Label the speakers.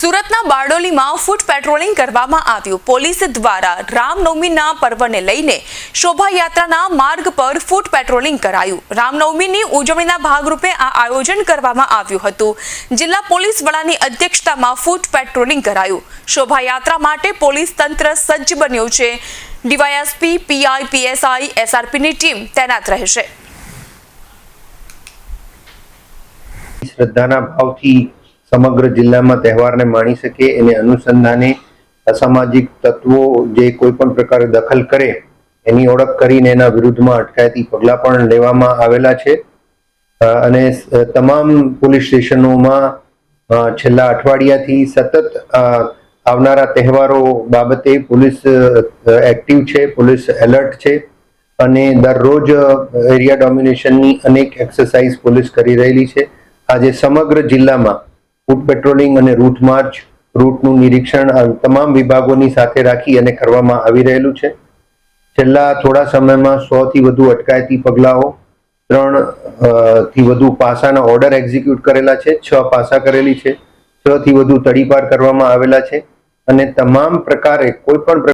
Speaker 1: સુરતના બારડોલીમાં ફૂટ પેટ્રોલિંગ કરવામાં આવ્યું. પોલીસ દ્વારા રામનવમીના પર્વને લઈને શોભાયાત્રાના માર્ગ પર ફૂટ પેટ્રોલિંગ કરાયું. રામનવમીની ઉજવણીના ભાગરૂપે આ આયોજન કરવામાં આવ્યું હતું. જિલ્લા પોલીસ વડાની અધ્યક્ષતામાં ફૂટ પેટ્રોલિંગ કરાયું. શોભાયાત્રા માટે પોલીસ તંત્ર સજ્જ બન્યું છે. ડીવાયએસપી, પીઆઈ, પીએસઆઈ, એસઆરપીની ટીમ તૈનાત રહેશે.
Speaker 2: શ્રદ્ધાના ભાવથી સમગ્ર જિલ્લામાં તહેવારને માણી શકે એને અનુસંધાને અસામાજિક તત્વો જે કોઈ પણ પ્રકારે દખલ કરે એની ઓળખ કરીને એના વિરુદ્ધમાં અટકાયતી પગલાં પણ લેવામાં આવેલા છે. અને તમામ પોલીસ સ્ટેશનોમાં છેલ્લા અઠવાડિયાથી સતત આવનારા તહેવારો બાબતે પોલીસ એક્ટિવ છે, પોલીસ એલર્ટ છે અને દરરોજ એરિયા ડોમિનેશનની અનેક એક્સરસાઇઝ પોલીસ કરી રહેલી છે. આજે સમગ્ર જિલ્લામાં ફૂટ પેટ્રોલિંગ અને રૂટ માર્ચ, રૂટનું નિરીક્ષણ તમામ વિભાગોની સાથે રાખી અને કરવામાં આવી રહેલું છે. છેલ્લા થોડા સમયમાં સો થી વધુ અટકાયતી પગલાઓ, ત્રણથી વધુ પાસાના ઓર્ડર એક્ઝિક્યુટ કરેલા છે, છ પાસા કરેલી છે છ થી વધુ તડીપાર કરવામાં આવેલા છે અને તમામ પ્રકારે કોઈ પણ